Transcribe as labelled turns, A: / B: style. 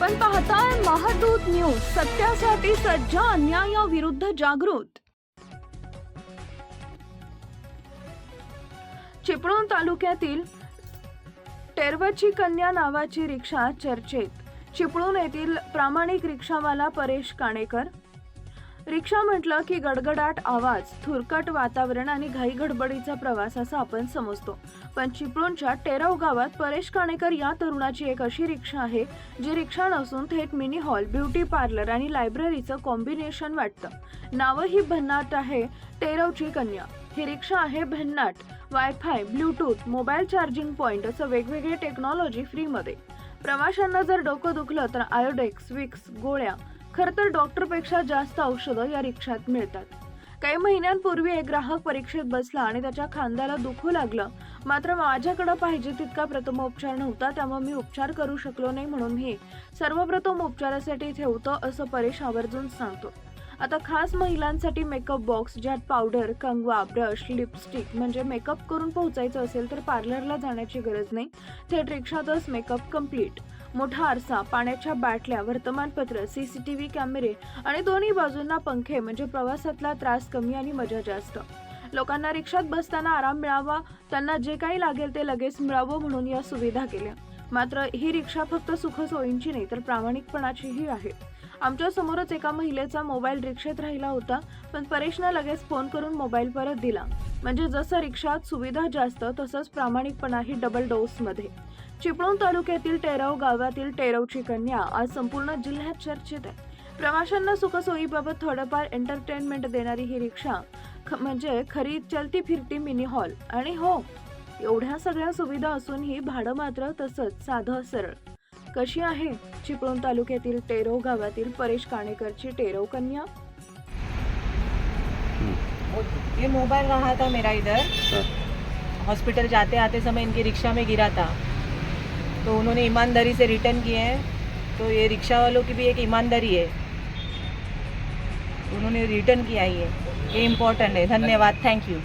A: आपण पाहताय महादूत न्यूज सत्यासाठी सज्ज अन्यायाविरुद्ध जागृत. चिपळूण तालुक्यातील टेरवची कन्या नावाची रिक्षा चर्चेत. चिपळूण येथील प्रामाणिक रिक्षावाला परेश काणेकर रिक्षा म्हटलं की गडगडाट आवाज थुरकट वातावरण आणि घाई गडबडीचा प्रवास असं आपण समजतो. पण चिपळूणच्या टेराव गावात परेश काणेकर या तरुणाची एक अशी रिक्षा आहे जी रिक्षा नसून थेट मिनी हॉल ब्युटी पार्लर आणि लायब्ररीचं कॉम्बिनेशन वाटतं. नावही भन्नाट आहे टेरवची कन्या. ही रिक्षा आहे भन्नाट wifi bluetooth mobile charging point असं वेगवेगळी टेक्नॉलॉजी फ्रीमध्ये. प्रवाशांना जर डोकं दुखलं तर आयोडेक्स विक्स गोळ्या खरं तर डॉक्टरपेक्षा जास्त औषधं या रिक्षात मिळतात. काही महिन्यांपूर्वी एक ग्राहक परीक्षेत बसला आणि त्याच्या खांद्याला दुखू लागलं. मात्र माझ्याकडे पाहिजे तितका प्रथमोपचार नव्हता त्यामुळे मी उपचार करू शकलो नाही म्हणून मी सर्वप्रथम उपचारासाठी ठेवतो असं परेश आवर्जून सांगतो. आता खास महिलांसाठी मेकअप बॉक्स ज्यात पावडर कंगवा ब्रश लिपस्टिक म्हणजे मेकअप करून पोहोचायचं असेल तर पार्लरला जाण्याची गरज नाही. थेट रिक्षातच मेकअप कंप्लीट. मोठा आरसा पाण्याच्या बाटल्या वर्तमानपत्र सीसीटीव्ही कॅमेरे आणि दोन्ही बाजूंना पंखे म्हणजे प्रवासातला त्रास कमी आणि मजा जास्त. लोकांना रिक्षात बसताना आराम मिळावा त्यांना जे काही लागेल ते लगेच मिळावं म्हणून या सुविधा केल्या. मात्र ही रिक्षा फक्त सुखसोयींची नाही तर प्रामाणिकपणाचीही आहे. आमच्या समोरच एका महिलेचा मोबाईल रिक्षेत राहिला होता पण परेशनं लगेच फोन करून मोबाईल परत दिला. म्हणजे जसं रिक्षात सुविधा जास्त तसंच प्रामाणिकपणाही डबल डोसमध्ये चिपळूण तालुक्यातील टेरव गावातील टेरवची कन्या आज संपूर्ण जिल्ह्यात चर्चेत आहे. प्रवाशांना सुखसोयीबाबत थोडंफार एंटरटेनमेंट देणारी ही रिक्षा ख- म्हणजे खरी चलती फिरती मिनी हॉल आणि हो एवढ्या सगळ्या सुविधा असूनही भाडं मात्र तसंच साधं सरळ. कशी आहे चिपळूण तालुक्यातील टेरव गावातील परेश काणेकरची टेरव कन्या?
B: ये मोबाइल रहा था मेरा इधर। हॉस्पिटल जाते आते समय इनकी रिक्शा में गिरा था। तो उन्होंने ईमानदारी से रिटर्न किए हैं। तो ये रिक्शा वालों की भी एक ईमानदारी है। उन्होंने रिटर्न किया ये। ये इम्पोर्टेंट है। धन्यवाद। Thank you